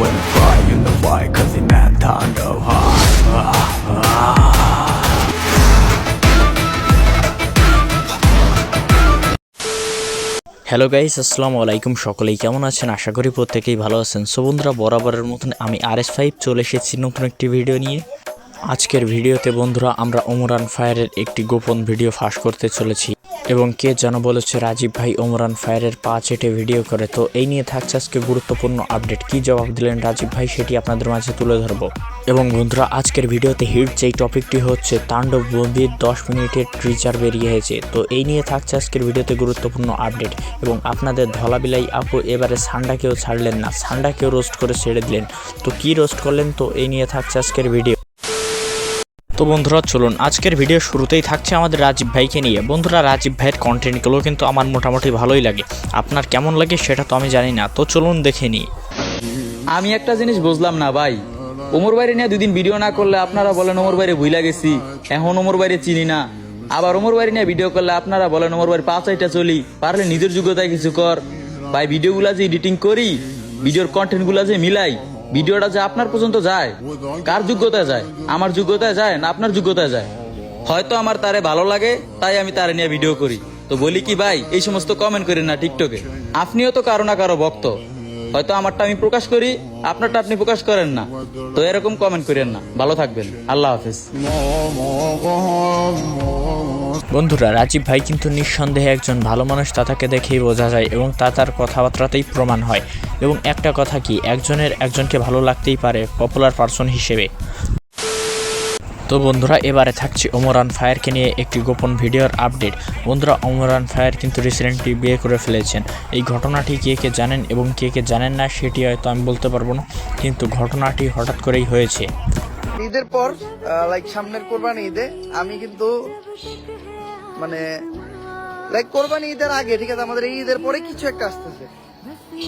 When fly in the white cause the man time go high. Hello guys আসসালামু আলাইকুম সকলেই কেমন আছেন? আশা করি প্রত্যেকেই ভালো আছেন। সো বন্ধুরা, বরাবরের মতন আমি আর এস ফাইভ চলে এসেছি নতুন একটি ভিডিও নিয়ে। আজকের ভিডিওতে বন্ধুরা, আমরা ওমরান ফায়ারের একটি গোপন ভিডিও ফাঁস করতে চলেছি। এবং কে যেন বলেছে, রাজীব ভাই, ওমরান ফায়ারের পা চেটে ভিডিও করে। তো এই নিয়ে থাকছে আজকে গুরুত্বপূর্ণ আপডেট। কি জবাব দিলেন রাজীব ভাই, সেটি আপনাদের মাঝে তুলে ধরবো। এবং বন্ধুরা, আজকের ভিডিওতে হিট যেই টপিকটি হচ্ছে, তাণ্ডব মুভির দশ মিনিটের ট্রিচার বেরিয়ে হয়েছে তো এই নিয়ে থাকছে আজকের ভিডিওতে গুরুত্বপূর্ণ আপডেট। এবং আপনাদের ধলাবিলাই আপু, এবারে সান্ডাকেও ছাড়লেন না। সান্ডাকেও রোস্ট করে ছেড়ে দিলেন। তো কি রোস্ট করলেন? তো এই নিয়ে থাকছে আজকের ভিডিও। তো বন্ধুরা, চলুন আজকের ভিডিও শুরুতেই থাকছে আমাদের রাজীব ভাইকে নিয়ে। বন্ধুরা, রাজীব ভাইয়ের কন্টেন্টগুলো কিন্তু আমার মোটামুটি ভালোই লাগে। আপনার কেমন লাগে সেটা তো আমি জানি না। তো চলুন দেখে নিই। আমি একটা জিনিস বুঝলাম না ভাই। ওমর বাইরে নিয়ে দুদিন ভিডিও না করলে আপনারা বলেন ওমর বাইরে ভুইলা গেছি, এখন ওমর বাইরে চিনি না। আবার ওমর বাইরে নিয়ে ভিডিও করলে আপনারা বলেন ওমর বাইরে পাঁচ আইটা চলি, পারলে নিজের যোগ্যতায় কিছু কর। ভাই ভিডিওগুলা যে এডিটিং করি ভিডিওর কন্টেন্টগুলা যে মিলাই ভিডিওটা যে আপনার পর্যন্ত যায়, কার যোগ্যতায় যায়? আমার যোগ্যতায় যায় না আপনার যোগ্যতায় যায়? হয়তো আমার তারে ভালো লাগে, তাই আমি তারে নিয়ে ভিডিও করি। তো বলি কি ভাই, এই সমস্ত কমেন্ট করেন না টিকটকে আপনিও তো কারও না কারও ভক্ত। হয়তো আমারটা আমি প্রকাশ করি, আপনারটা আপনি প্রকাশ করেন না। তো এরকম কমেন্ট করেন না। ভালো থাকবেন। আল্লাহ হাফিজ। বন্ধুরা, রাজীব ভাই কিন্তু নিঃসন্দেহে একজন ভালো মানুষ, তা তাকে দেখেই বোঝা যায় এবং তা তার কথাবার্তাতেই প্রমাণ হয়। এবং একটা কথা কি, একজনের একজনকে ভালো লাগতেই পারে পপুলার পার্সন হিসেবে। তো বন্ধুরা, এবারে থাকছে অমরান ফায়ারকে নিয়ে একটি গোপন ভিডিওর আপডেট। বন্ধুরা অমরান ফায়ার কিন্তু রিসেন্টলি বিয়ে করে ফেলেছেন। এই ঘটনাটি কে কে জানেন এবং কে কে জানেন না, সেটি হয়তো আমি বলতে পারব না, কিন্তু ঘটনাটি হঠাৎ করেই হয়েছে। ঈদের পর লাইক সামনের কোরবানি ঈদে, আমি কিন্তু মানে লাইক কোরবানি ঈদের আগে, ঠিক আছে, আমাদের এই ঈদের পরে কিছু একটা আসতেছে।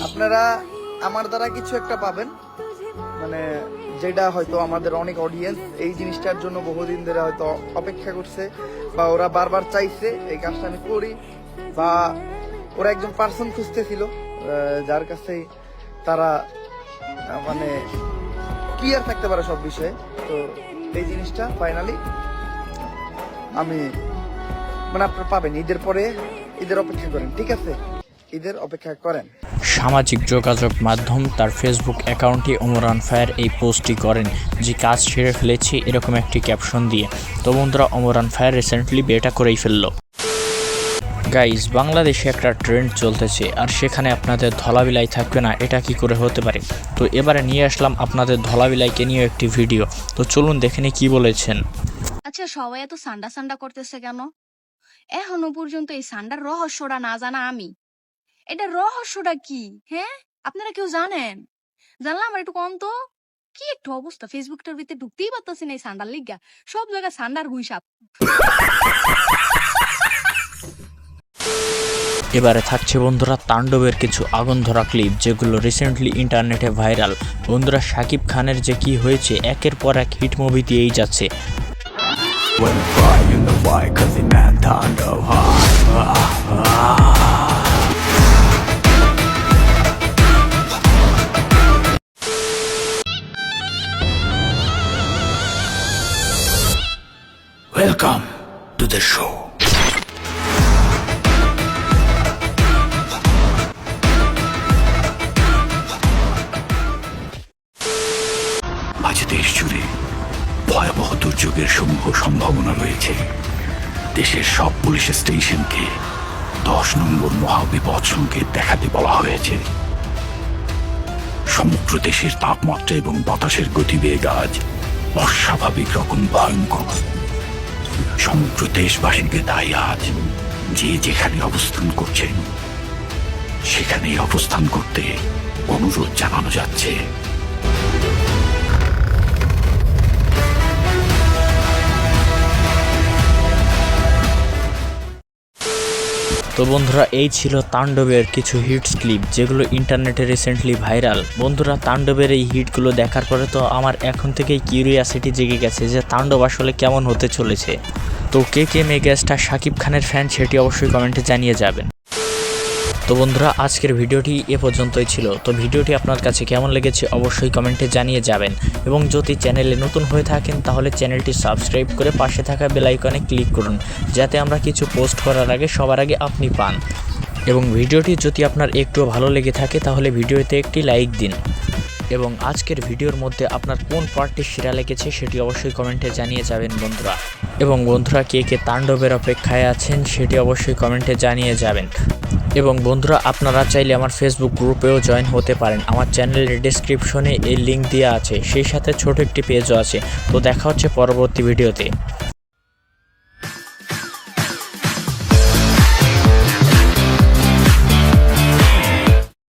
আপনারা আমার দ্বারা কিছু একটা পাবেন। মানে যেটা হয়তো আমাদের অনেক অডিয়েন্স এই জিনিসটার জন্য বহুদিন ধরে হয়তো অপেক্ষা করছে, বা ওরা বারবার চাইছে এই কাজটা আমি করি, বা ওরা একজন পার্সন খুঁজতেছিল যার কাছে তারা মানে ক্লিয়ার থাকতে পারে সব বিষয়ে। তো এই জিনিসটা ফাইনালি আমি মানে আপনারা পাবেন ঈদের পরে ঈদের অপেক্ষা করেন ঠিক আছে? ঈদের অপেক্ষা করেন। সামাজিক যোগাযোগ মাধ্যম তার ফেসবুক অ্যাকাউন্টে অমরান ফায়ার এই পোস্টটি করেন যে কাজ সেরে ফেলেছি এরকম একটি ক্যাপশন দিয়ে। তো বন্ধুরা অমরান ফায়ার রিসেন্টলি বিয়েটা করেই ফেলল। গাইজ বাংলাদেশে একটা ট্রেন্ড চলতেছে আর সেখানে আপনাদের ধলাবিলাই থাকবে না এটা কি করে হতে পারে? তো এবারে নিয়ে আসলাম আপনাদের ধলাবিলাইকে নিয়ে একটি ভিডিও। তো চলুন দেখে নিই কি বলেছেন। আচ্ছা সবাই এত সান্ডা সান্ডা করতেছে কেন? এখনও পর্যন্ত এই সান্ডার রহস্যটা না জানা আমি। এটা রহস্যটা কি? হ্যাঁ? আপনারা কেউ জানেন? জানলাম আমার একটু কম তো। কি একটু অবস্থা? ফেসবুকটার ভিতরে ঢুকতেই পারতেছি না এই সান্ডার লিগা। সব জায়গায় সান্ডার হুইসাপ এবারে থাকছে বন্ধুরা তাণ্ডবের কিছু আগুন ধরা ক্লিপ যেগুলো রিসেন্টলি ইন্টারনেটে ভাইরাল বন্ধুরা শাকিব খানের যে কি হয়েছে, একের পর এক হিট মুভি দিয়েই যাচ্ছে। When I fly, you know why, cause it meant I know how ah, ah. Welcome to the show. দেশের সব পুলিশ স্টেশনকে দশ নম্বর মহাবিপদ সংকেত দেখাতে বলা হয়েছে। সমগ্র দেশের তাপমাত্রা এবং বাতাসের গতিবেগ আজ অস্বাভাবিক রকম ভয়ঙ্কর। সমগ্র দেশবাসীকে তাই আজ যে যেখানে অবস্থান করছেন, সেখানেই অবস্থান করতে অনুরোধ জানানো যাচ্ছে। তো বন্ধুরা, এই ছিল তাণ্ডবের কিছু হিটস ক্লিপ যেগুলো ইন্টারনেটে রিসেন্টলি ভাইরাল বন্ধুরা, তাণ্ডবের এই হিটগুলো দেখার পরে তো আমার এখন থেকেই কিউরিয়াসিটি জেগে গেছে যে তাণ্ডব আসলে কেমন হতে চলেছে। তো কে কে মেগাস্টার শাকিব খানের ফ্যান সেটি অবশ্যই কমেন্টে জানিয়ে যাবেন। তো বন্ধুরা, আজকের ভিডিওটি এ পর্যন্তই ছিল। তো ভিডিওটি আপনার কাছে কেমন লেগেছে অবশ্যই কমেন্টে জানিয়ে যাবেন। এবং যদি চ্যানেলে নতুন হয়ে থাকেন, তাহলে চ্যানেলটি সাবস্ক্রাইব করে পাশে থাকা বেলাইকনে ক্লিক করুন, যাতে আমরা কিছু পোস্ট করার আগে সবার আগে আপনি পান। এবং ভিডিওটি যদি আপনার একটু ভালো লেগে থাকে, তাহলে ভিডিওতে একটি লাইক দিন। এবং আজকের ভিডিওর মধ্যে আপনার কোন পার্টটি সেরা লেগেছে সেটি অবশ্যই কমেন্টে জানিয়ে যাবেন বন্ধুরা। এবং বন্ধুরা, কে কে তাণ্ডবের অপেক্ষায় আছেন সেটি অবশ্যই কমেন্টে জানিয়ে যাবেন। এবং বন্ধুরা, আপনারা চাইলে আমার ফেসবুক গ্রুপেও জয়েন হতে পারেন। আমার চ্যানেলের ডিসক্রিপশনে এই লিঙ্ক দেওয়া আছে। সেই সাথে ছোট একটি পেজও আছে। তো দেখা হচ্ছে পরবর্তী ভিডিওতে